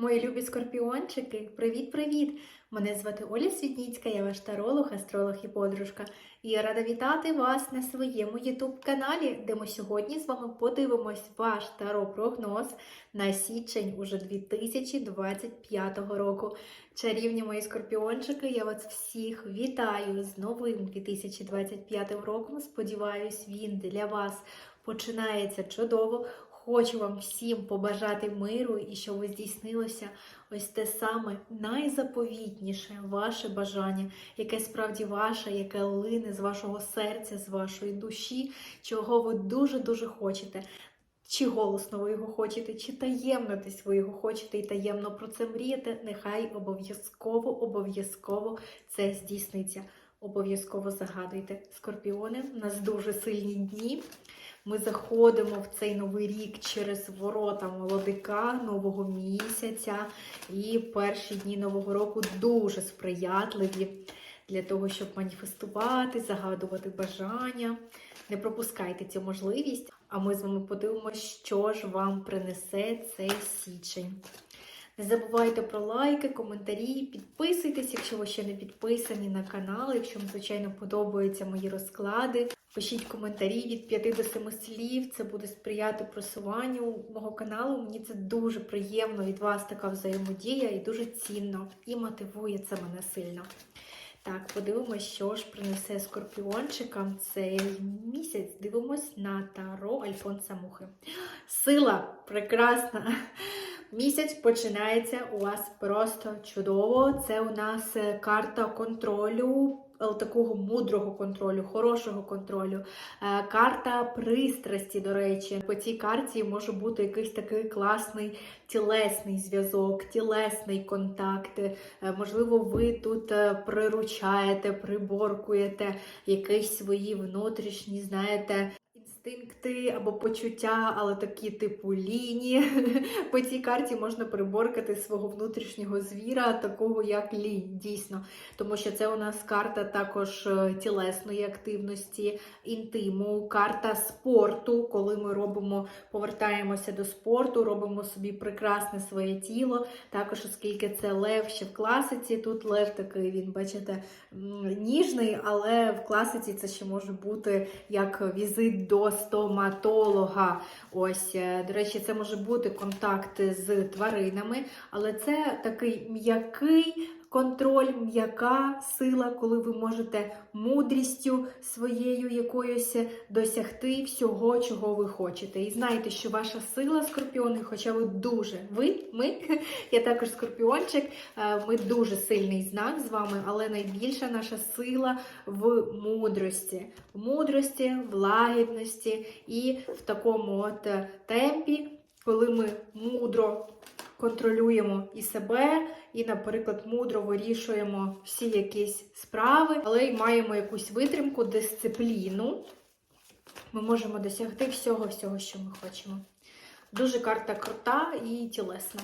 Мої любі скорпіончики, привіт-привіт! Мене звати Оля Світніцька, я ваш таролог, астролог і подружка. І я рада вітати вас на своєму ютуб-каналі, де ми сьогодні з вами подивимось ваш таро-прогноз на січень уже 2025 року. Чарівні мої скорпіончики, я вас всіх вітаю з новим 2025 роком. Сподіваюсь, він для вас починається чудово. Хочу вам всім побажати миру і щоб здійснилося ось те саме найзаповітніше ваше бажання, яке справді ваше, яке лине з вашого серця, з вашої душі, чого ви дуже-дуже хочете. Чи голосно ви його хочете, чи таємно десь ви його хочете і таємно про це мрієте, нехай обов'язково, обов'язково це здійсниться. Обов'язково загадуйте. Скорпіони, у нас дуже сильні дні. Ми заходимо в цей новий рік через ворота молодика, нового місяця. І перші дні нового року дуже сприятливі для того, щоб маніфестувати, загадувати бажання. Не пропускайте цю можливість, а ми з вами подивимося, що ж вам принесе цей січень. Не забувайте про лайки, коментарі, підписуйтесь, якщо ви ще не підписані на канал, якщо вам, звичайно, подобаються мої розклади. Пишіть коментарі від 5 до 7 слів. Це буде сприяти просуванню мого каналу. Мені це дуже приємно від вас така взаємодія і дуже цінно. І мотивує це мене сильно. Так, подивимось, що ж принесе скорпіончикам цей місяць. Дивимось на таро Альфонса Мухи. Сила прекрасна. Місяць починається у вас просто чудово. Це у нас карта контролю, такого мудрого контролю, хорошого контролю. Е, Карта пристрасті, до речі. По цій карті може бути якийсь такий класний тілесний зв'язок, тілесний контакт. Е, Можливо, ви тут е, приручаєте, приборкуєте якісь свої внутрішні, знаєте, інстинкти або почуття, але такі типу ліні. По цій карті можна приборкати свого внутрішнього звіра, такого як лінь, дійсно. Тому що це у нас карта також е, тілесної активності, інтиму, карта спорту, коли ми робимо, повертаємося до спорту, робимо собі прекрасне своє тіло. Також, оскільки це лев ще в класиці, тут лев такий, він, бачите, ніжний, але в класиці це ще може бути як візит до стоматолога. Ось, е, до речі, це може бути контакт з тваринами, але це такий м'який. Контроль, м'яка сила, коли ви можете мудрістю своєю якоюсь досягти всього, чого ви хочете. І знаєте, що ваша сила, скорпіони, хоча ви дуже, ви, ми, я також скорпіончик, е, ми дуже сильний знак з вами, але найбільша наша сила в мудрості, в мудрості, в лагідності і в такому от е, темпі, коли ми мудро контролюємо і себе, і, наприклад, мудро вирішуємо всі якісь справи, але й маємо якусь витримку, дисципліну. Ми можемо досягти всього-всього, що ми хочемо. Дуже карта крута і тілесна.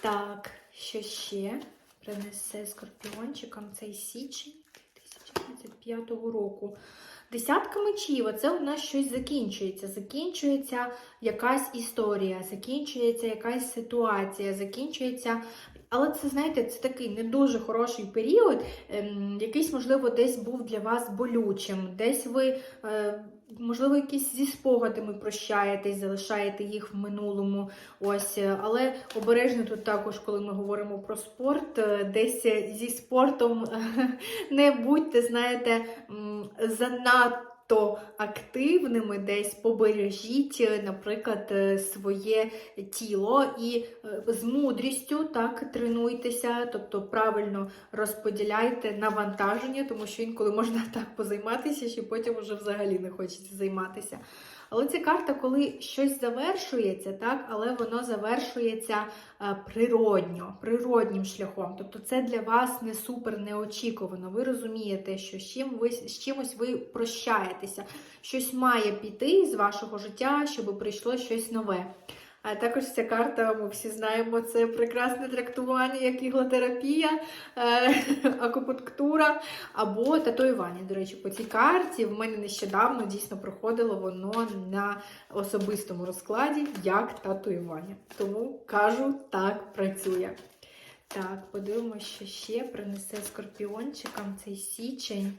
Так, що ще принесе скорпіончикам цей січень 2025 року? Десятка мечів, це у нас щось закінчується. Закінчується якась історія, закінчується якась ситуація, закінчується. Але це, знаєте, це такий не дуже хороший період, ем, якийсь, можливо, десь був для вас болючим, десь ви, е, можливо, якісь зі спогадами прощаєтесь, залишаєте їх в минулому. Ось, е, але обережно тут також, коли ми говоримо про спорт, е, десь зі спортом не будьте, знаєте, м, занадто активними, десь побережіть, е, наприклад, е, своє тіло і е, з мудрістю так тренуйтеся, тобто правильно розподіляйте навантаження, тому що інколи можна так позайматися, що потім вже взагалі не хочеться займатися. Але це карта, коли щось завершується, так, але воно завершується природньо, природнім шляхом. Тобто це для вас не супер неочікувано. Ви розумієте, що з, чим ви, з чимось ви прощаєтеся. Щось має піти з вашого життя, щоб прийшло щось нове. А також ця карта, ми всі знаємо, це прекрасне трактування, як іглотерапія, е, акупунктура або татуювання. До речі, по цій карті в мене нещодавно дійсно проходило воно на особистому розкладі як татуювання. Тому кажу, так працює. Так, подивимося, що ще принесе скорпіончикам цей січень.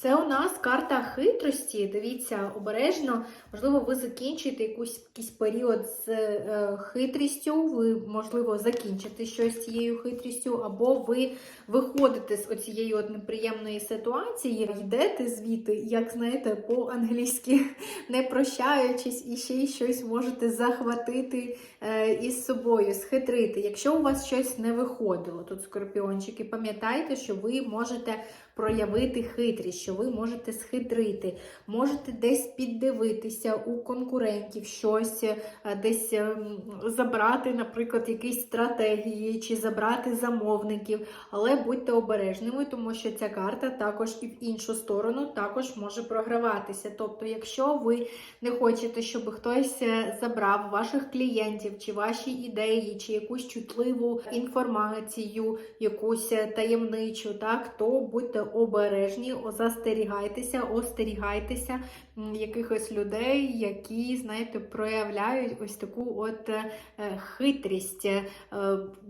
Це у нас карта хитрості. Дивіться, обережно, можливо, ви закінчите якусь, якийсь період з е, хитрістю, ви, можливо, закінчите щось з цією хитрістю, або ви виходите з оцієї от неприємної ситуації, йдете звідти, як знаєте, по-англійськи, не прощаючись, і ще й щось можете захватити е, із собою, схитрити. Якщо у вас щось не виходило, тут скорпіончики, пам'ятайте, що ви можете проявити хитрість, що ви можете схитрити, можете десь піддивитися у конкурентів, щось е, десь ем, забрати, наприклад, якісь стратегії чи забрати замовників. Але будьте обережними, тому що ця карта також і в іншу сторону також може програватися. Тобто, якщо ви не хочете, щоб хтось е, забрав ваших клієнтів, чи ваші ідеї, чи якусь чутливу інформацію, якусь е, таємничу, так, то будьте обережні, застерігайтеся, остерігайтеся якихось людей, які, знаєте, проявляють ось таку от е, хитрість. Е,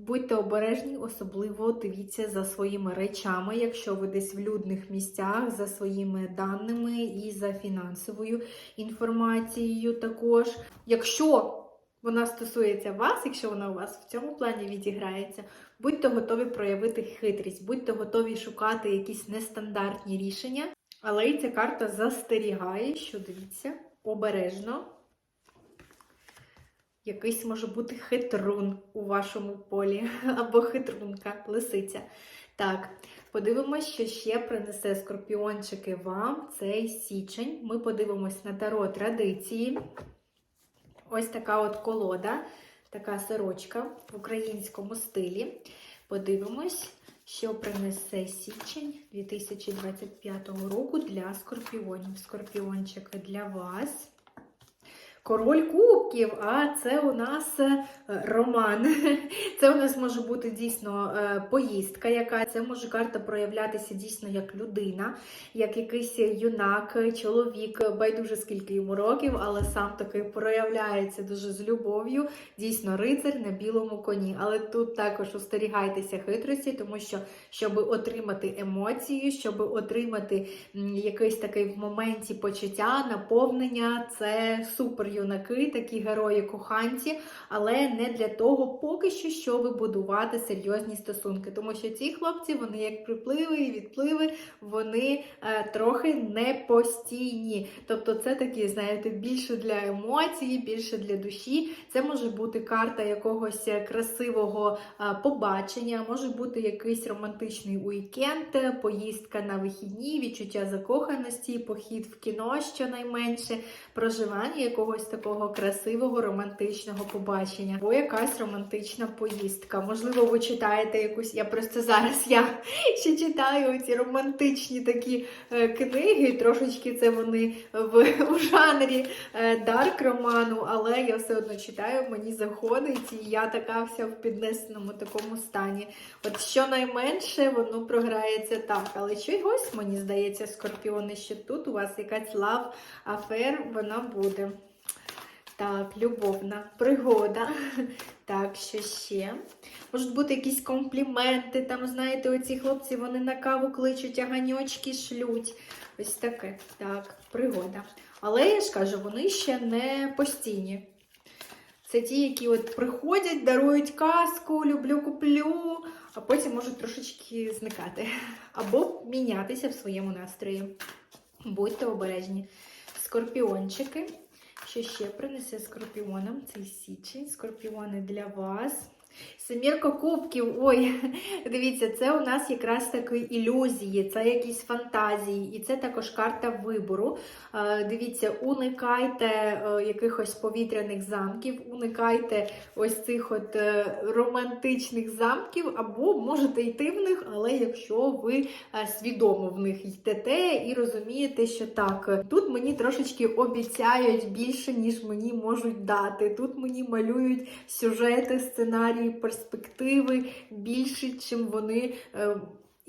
Будьте обережні, особливо дивіться за своїми речами, якщо ви десь в людних місцях, за своїми даними і за фінансовою інформацією також. Якщо вона стосується вас, якщо вона у вас в цьому плані відіграється, будьте готові проявити хитрість, будьте готові шукати якісь нестандартні рішення. Але і ця карта застерігає, що дивіться, обережно. Якийсь може бути хитрун у вашому полі, або хитрунка, лисиця. Так, подивимось, що ще принесе скорпіончики вам цей січень. Ми подивимось на таро традиції. Ось така от колода, така сорочка в українському стилі. Подивимось, що принесе січень 2025 року для скорпіонів. Скорпіончики для вас. Король кубків, а це у нас е, роман. Це у нас може бути дійсно е, поїздка, яка це може карта проявлятися дійсно як людина, як якийсь юнак, чоловік, байдуже скільки йому років, але сам таки проявляється дуже з любов'ю. Дійсно, рицар на білому коні. Але тут також остерігайтеся хитрості, тому що щоб отримати емоції, щоб отримати якийсь такий в моменті почуття, наповнення, це супер юнаки, такі герої коханці, але не для того поки що, щоб будувати серйозні стосунки. Тому що ці хлопці, вони як припливи і відпливи, вони е, трохи не постійні. Тобто, це такі, знаєте, більше для емоцій, більше для душі. Це може бути карта якогось красивого е, побачення, може бути якийсь романтичний уікенд, поїздка на вихідні, відчуття закоханості, похід в кіно щонайменше, проживання якогось такого красивого романтичного побачення, або якась романтична поїздка. Можливо, ви читаєте якусь. Я просто зараз я ще читаю ці романтичні такі е, книги. Трошечки це вони в, в жанрі е, дарк роману, але я все одно читаю, мені заходить, і я така вся в піднесеному такому стані. От щонайменше воно програється так. Але чогось, мені здається, скорпіони, що тут у вас якась лав афер, вона буде. Так, любовна пригода. Так, що ще? Можуть бути якісь компліменти. Там, знаєте, оці хлопці вони на каву кличуть, а ганьочки шлють. Ось таке. Так, пригода. Але я ж кажу, вони ще не постійні. Це ті, які от приходять, дарують казку, люблю, куплю, а потім можуть трошечки зникати. Або мінятися в своєму настрої. Будьте обережні. Скорпіончики. Що ще принесе скорпіонам цей січень? Скорпіони для вас. Семірка кубків. Ой, дивіться, це у нас якраз таки ілюзії, це якісь фантазії, і це також карта вибору. Е, Дивіться, уникайте е, якихось повітряних замків, уникайте ось цих от е, романтичних замків, або можете йти в них, але якщо ви свідомо в них йдете і розумієте, що так, тут мені трошечки обіцяють більше, ніж мені можуть дати. Тут мені малюють сюжети, сценарії, перспективи більше, чим вони. е,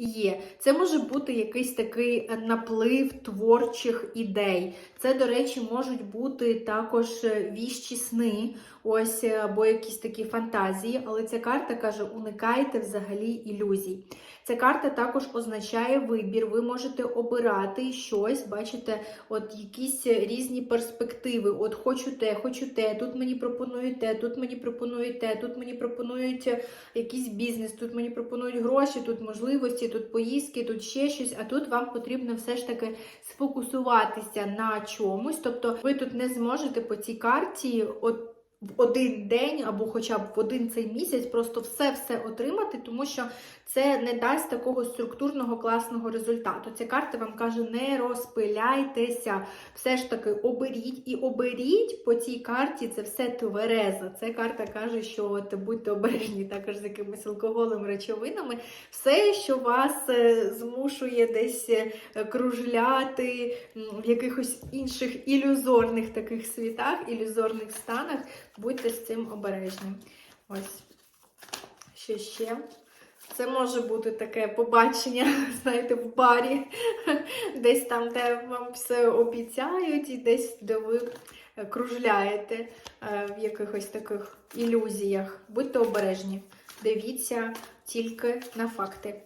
Є. Це може бути якийсь такий наплив творчих ідей. Це, до речі, можуть бути також е, віщі сни, ось е, або якісь такі фантазії. Але ця карта каже: уникайте взагалі ілюзій. Ця карта також означає вибір. Ви можете обирати щось, бачите, от якісь різні перспективи. От хочу те, хочу те, тут мені пропонують те, тут мені пропонують те, тут мені пропонують якийсь бізнес, тут мені пропонують гроші, тут можливості, тут поїздки, тут ще щось. А тут вам потрібно все ж таки сфокусуватися на чомусь. Тобто ви тут не зможете по цій карті от в один день або хоча б в один цей місяць просто все-все отримати, тому що це не дасть такого структурного класного результату. Ця карта вам каже: не розпиляйтеся, все ж таки оберіть і оберіть по цій карті це все тверезо. Ця карта каже, що от будьте обережні також з якимись алкоголем, речовинами. Все, що вас е, змушує десь е, кружляти в якихось інших ілюзорних таких світах, ілюзорних станах, будьте з цим обережні. Ось. Що ще? Це може бути таке побачення, знаєте, в барі, десь там, де вам все обіцяють, і десь, де ви кружляєте е, в якихось таких ілюзіях. Будьте обережні. Дивіться тільки на факти.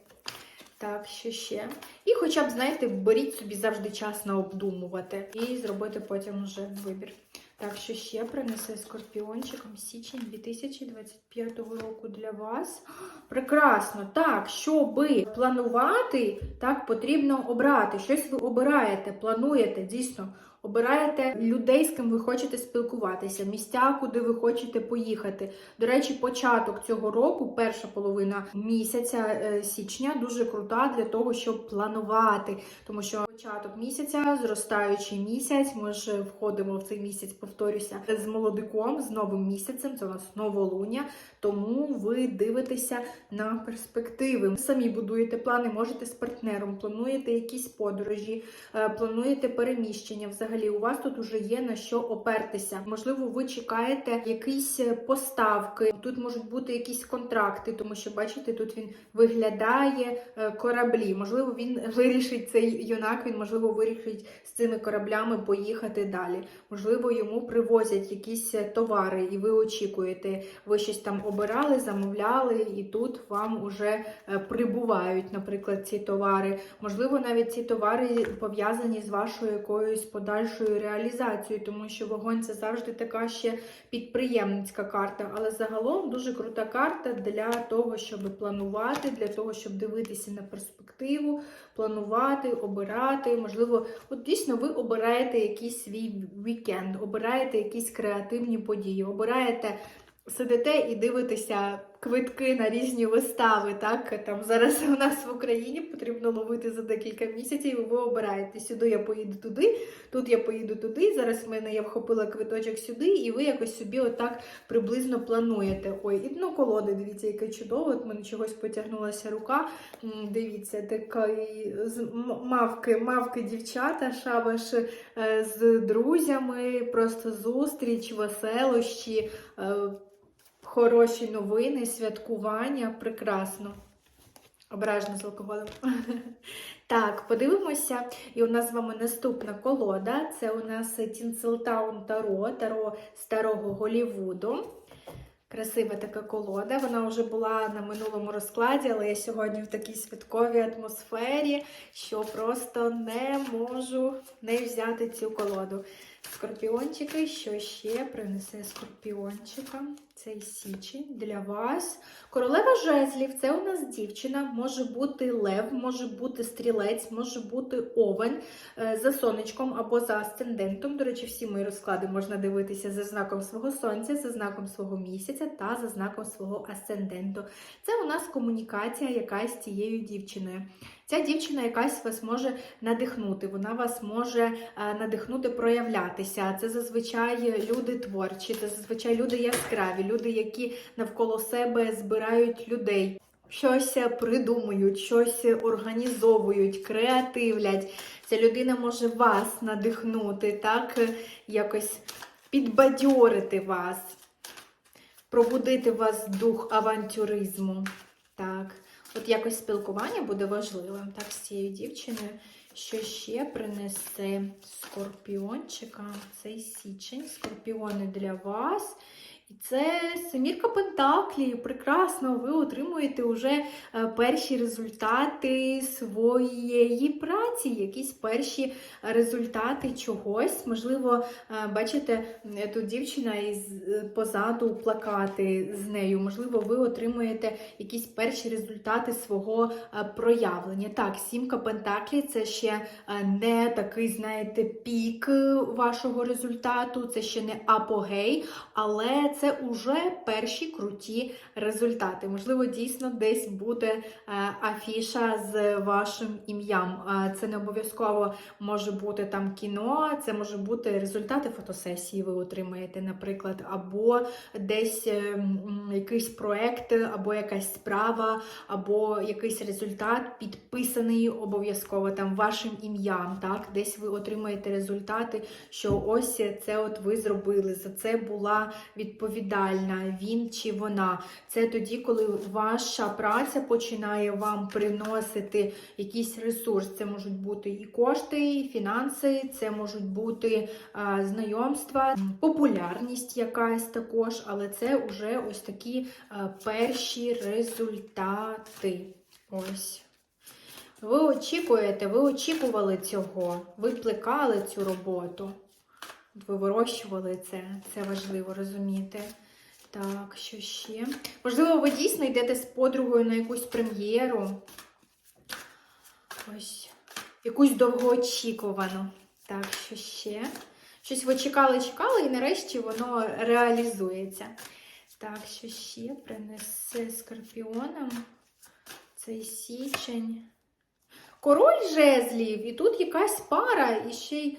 Так, що ще? І хоча б, знаєте, беріть собі завжди час на обдумувати і зробити потім вже вибір. Так, що ще принесе скорпіончиком січень 2025 року для вас. Прекрасно. Так, щоби планувати, так потрібно обрати. Щось ви обираєте, плануєте, дійсно. Обираєте людей, з ким ви хочете спілкуватися, місця, куди ви хочете поїхати. До речі, початок цього року, перша половина місяця е, січня, дуже крута для того, щоб планувати. Тому що початок місяця, зростаючий місяць, ми ж входимо в цей місяць, повторюся, з молодиком, з новим місяцем. Це у нас новолуння. Тому ви дивитеся на перспективи. Самі будуєте плани, можете з партнером, плануєте якісь подорожі, е, плануєте переміщення. Взагалі, у вас тут вже є на що опертися. Можливо, ви чекаєте якісь е, поставки. Тут можуть бути якісь контракти, тому що бачите, тут він виглядає е, кораблі. Можливо, він вирішить цей юнак. Він можливо вирішить з цими кораблями поїхати далі. Можливо, йому привозять якісь е, товари, і ви очікуєте. Ви щось там обирали, замовляли, і тут вам уже прибувають, наприклад, ці товари. Можливо, навіть ці товари пов'язані з вашою якоюсь подальшою реалізацією, тому що вогонь це завжди така ще підприємницька карта. Але загалом дуже крута карта для того, щоб планувати, для того, щоб дивитися на перспективу, планувати, обирати. Можливо, от дійсно ви обираєте якийсь свій вікенд, обираєте якісь креативні події, обираєте. Сидите і дивитеся квитки на різні вистави. Так там зараз у нас в Україні потрібно ловити за декілька місяців. Ви обираєте сюди. Я поїду туди, тут я поїду туди. Зараз в мене я вхопила квиточок сюди, і ви якось собі отак приблизно плануєте. Ой, і дно колоди, дивіться, яке чудово. От мене чогось потягнулася рука. Дивіться, такий з мавки, мавки дівчата, шабаш е, з друзями, просто зустріч, веселощі. Хороші новини, святкування, прекрасно. Обережно з алкоголем. Так, подивимося. І у нас з вами наступна колода. Це у нас Тінселтаун Таро, Таро старого Голівуду. Красива така колода. Вона вже була на минулому розкладі, але я сьогодні в такій святковій атмосфері, що просто не можу не взяти цю колоду. Скорпіончики, що ще принесе скорпіончика? цей січень для вас. Королева жезлів це у нас дівчина, може бути лев, може бути стрілець, може бути овен е, за сонечком або за асцендентом. До речі, всі мої розклади можна дивитися за знаком свого сонця, за знаком свого місяця та за знаком свого асценденту. Це у нас комунікація якась з цією дівчиною. Ця дівчина якась вас може надихнути, вона вас може е, надихнути проявлятися. Це зазвичай люди творчі, це зазвичай люди яскраві, люди, які навколо себе збирають людей. Щось придумують, щось організовують, креативлять. Ця людина може вас надихнути, так якось підбадьорити вас, пробудити вас дух авантюризму. Так, от якось спілкування буде важливим, так, з цією дівчиною. Що ще принесе скорпіончика цей січень, скорпіони для вас. І це семірка Пентаклів. Прекрасно, ви отримуєте вже е, перші результати своєї праці, якісь перші результати чогось. Можливо, е, бачите, тут дівчина із е, позаду плакати з нею. Можливо, ви отримуєте якісь перші результати свого проявлення. Так, сімка Пентаклів це ще не такий, знаєте, пік вашого результату, це ще не апогей, але це уже перші круті результати. Можливо, дійсно десь буде е, афіша з вашим ім'ям. Е, Це не обов'язково може бути там кіно, це може бути результати фотосесії. Ви отримаєте, наприклад, або десь е, якийсь проект, або якась справа, або якийсь результат підписаний обов'язково там вашим ім'ям. Так, десь ви отримаєте результати, що ось це от ви зробили. За це була відповідальна він чи вона. Це тоді, коли ваша праця починає вам приносити якийсь ресурс. Це можуть бути і кошти, і фінанси, це можуть бути а, знайомства, популярність якась також, але це вже ось такі а, перші результати. Ось. Ви очікуєте, ви очікували цього, ви плекали цю роботу. Ви вирощували це, це важливо розуміти. Так, що ще? Можливо, ви дійсно йдете з подругою на якусь прем'єру. Ось. Якусь довгоочікувану. Так, що ще? Щось ви чекали, чекали, і нарешті воно реалізується. Так, що ще принесе скорпіонам цей січень. Король жезлів, і тут якась пара, і ще й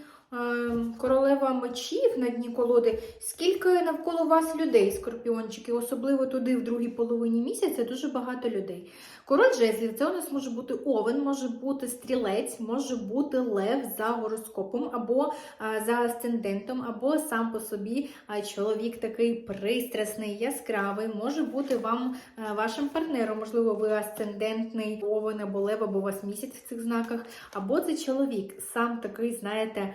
королева мечів на дні колоди. Скільки навколо вас людей, скорпіончики, особливо туди, в другій половині місяця, дуже багато людей. Король жезлів це у нас може бути овен, може бути стрілець, може бути лев за гороскопом, або е, за асцендентом, або сам по собі е, чоловік такий пристрасний, яскравий, може бути вам е, вашим партнером, можливо, ви асцендентний овен або лев, або у вас місяць в цих знаках, або це чоловік, сам такий, знаєте,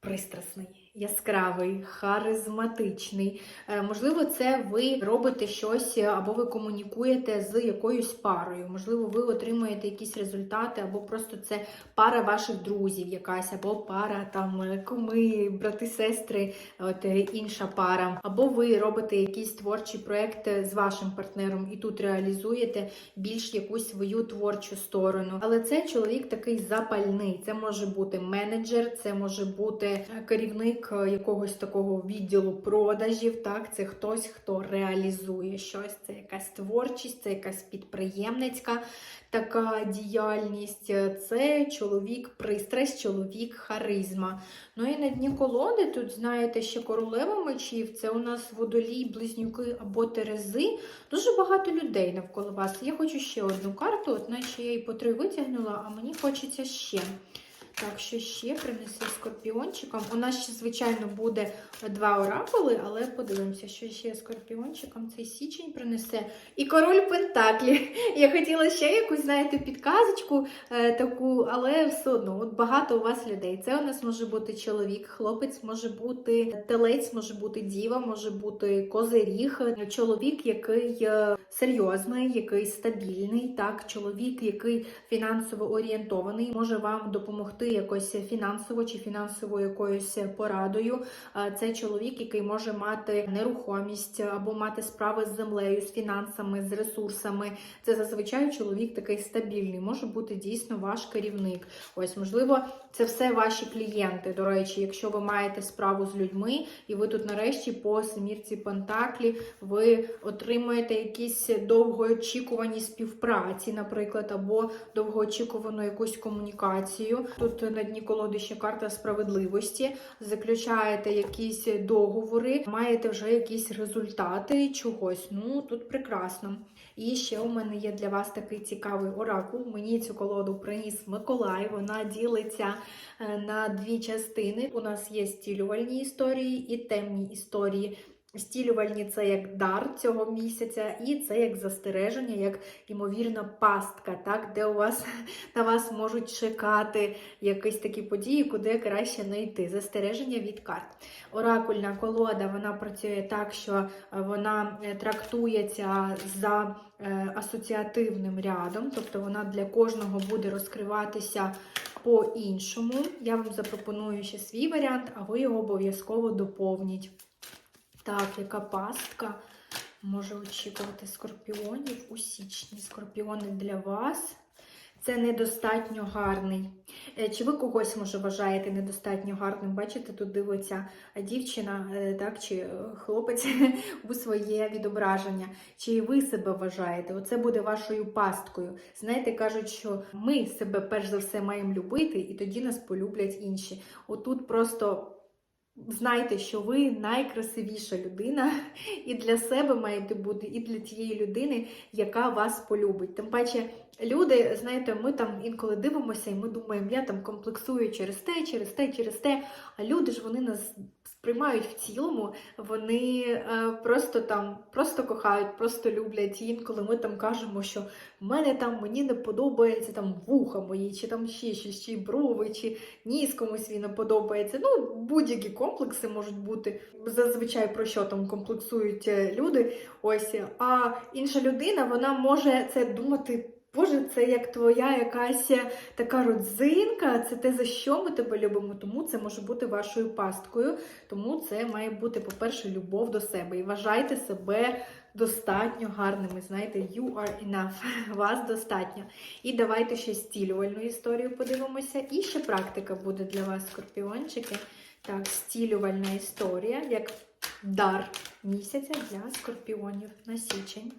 пристрасний. Яскравий, харизматичний. Е, Можливо, це ви робите щось е, або ви комунікуєте з якоюсь парою. Можливо, ви отримуєте якісь результати, або просто це пара ваших друзів, якась, або пара там е, куми, брати, сестри, от інша пара. Або ви робите якийсь творчий проект е, з вашим партнером і тут реалізуєте більш якусь свою творчу сторону. Але це чоловік такий запальний. Це може бути менеджер, це може бути керівник е, якогось такого відділу продажів. Так, це хтось, хто реалізує щось. Це якась творчість, це якась підприємницька така діяльність. Це чоловік пристрасть, чоловік харизма. Ну і на дні колоди тут, знаєте, ще королева мечів, це у нас водолій, близнюки або терези. Дуже багато людей навколо вас. Я хочу ще одну карту, от наче я її по три витягнула, а мені хочеться ще. Так, що ще принесе скорпіончикам. У нас ще, звичайно, буде два оракули, але подивимося, що ще скорпіончикам цей січень принесе. І король Пентаклі. Я хотіла ще якусь, знаєте, підказочку е, таку, але все одно, от багато у вас людей. Це у нас може бути чоловік, хлопець, може бути телець, може бути діва, може бути козиріг, чоловік, який е, серйозний, який стабільний, так, чоловік, який фінансово орієнтований, може вам допомогти якось фінансово чи фінансовою якоюсь порадою. Це чоловік, який може мати нерухомість або мати справи з землею, з фінансами, з ресурсами. Це зазвичай чоловік такий стабільний, може бути дійсно ваш керівник. Ось, можливо, це все ваші клієнти. До речі, якщо ви маєте справу з людьми, і ви тут нарешті по семірці Пентаклі ви отримуєте якісь довгоочікувані співпраці, наприклад, або довгоочікувану якусь комунікацію. Тут на дні колоди карта справедливості. Заключаєте якісь договори, маєте вже якісь результати чогось. Ну тут прекрасно. І ще у мене є для вас такий цікавий оракул. Мені цю колоду приніс Миколай. Вона ділиться е, на дві частини. У нас є стілювальні історії і темні історії. Стілювальні це як дар цього місяця, і це як застереження, як ймовірна пастка, так, де у вас на вас можуть чекати якісь такі події, куди краще не йти. Застереження від карт. Оракульна колода вона працює так, що вона е, трактується за е, асоціативним рядом, тобто вона для кожного буде розкриватися по-іншому. Я вам запропоную ще свій варіант, а ви його обов'язково доповніть. Так, яка пастка може очікувати скорпіонів у січні. Скорпіони для вас. Це недостатньо гарний. Е, Чи ви когось, може, вважаєте недостатньо гарним? Бачите, тут дивиться дівчина, е, так, чи е, хлопець у своє відображення. Чи ви себе вважаєте? Оце буде вашою пасткою. Знаєте, кажуть, що ми себе перш за все маємо любити, і тоді нас полюблять інші. Отут просто. Знайте, що ви найкрасивіша людина, і для себе маєте бути, і для тієї людини, яка вас полюбить. Тим паче, люди, знаєте, ми там інколи дивимося, і ми думаємо, я там комплексую через те, через те, через те. А люди ж вони нас сприймають в цілому, вони е, просто там просто кохають, просто люблять. І інколи ми там кажемо, що в мене там мені не подобається там вуха мої, чи там ще щось, чи брови, чи ніс комусь він не подобається. Ну, будь-які комплекси можуть бути. Зазвичай про що там комплексують е, люди. Ось, а інша людина вона може це думати. Боже, це як твоя якась така родзинка, це те, за що ми тебе любимо. Тому це може бути вашою пасткою. Тому це має бути, по-перше, любов до себе. І вважайте себе достатньо гарними. Знаєте, you are enough. Вас достатньо. І давайте ще стілювальну історію подивимося. І ще практика буде для вас, скорпіончики. Так, стілювальна історія, як дар місяця для скорпіонів на січень.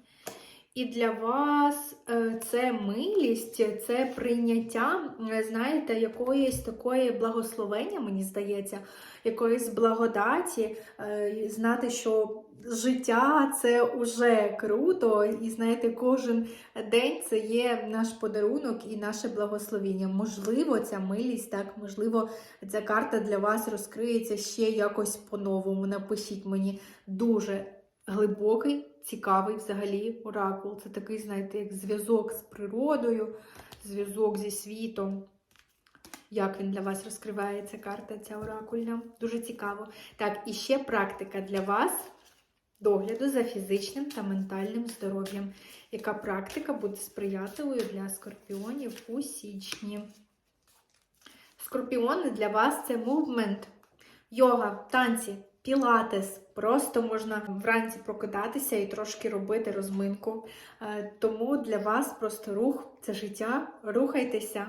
І для вас е, це милість, це прийняття, е, знаєте, якоїсь такої благословення, мені здається, якоїсь благодаті, е, знати, що життя це уже круто, і знаєте, кожен день це є наш подарунок і наше благословіння. Можливо, ця милість, так, можливо, ця карта для вас розкриється ще якось по-новому. Напишіть мені дуже глибокий цікавий взагалі оракул. Це такий, знаєте, як зв'язок з природою, зв'язок зі світом. Як він для вас розкривається карта ця оракульна? Дуже цікаво. Так, і ще практика для вас догляду за фізичним та ментальним здоров'ям. Яка практика буде сприятливою для скорпіонів у січні? Скорпіони для вас це мувмент, йога, танці, пілатес. Просто можна вранці прокидатися і трошки робити розминку. Е, Тому для вас просто рух це життя. Рухайтеся.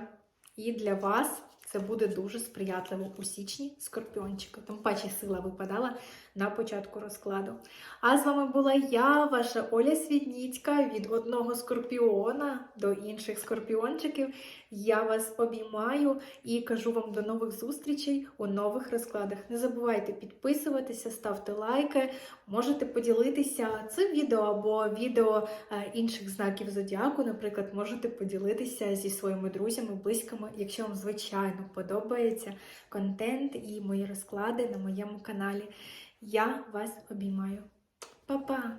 І для вас це буде дуже сприятливо у січні скорпіончика. Тим паче сила випадала на початку розкладу. А з вами була я, ваша Оля Світніцька, від одного скорпіона до інших скорпіончиків. Я вас обіймаю і кажу вам до нових зустрічей у нових розкладах. Не забувайте підписуватися, ставте лайки, можете поділитися цим відео або відео е, інших знаків зодіаку. Наприклад, можете поділитися зі своїми друзями, близькими, якщо вам звичайно подобається контент і мої розклади на моєму каналі. Я вас обіймаю. Па-па!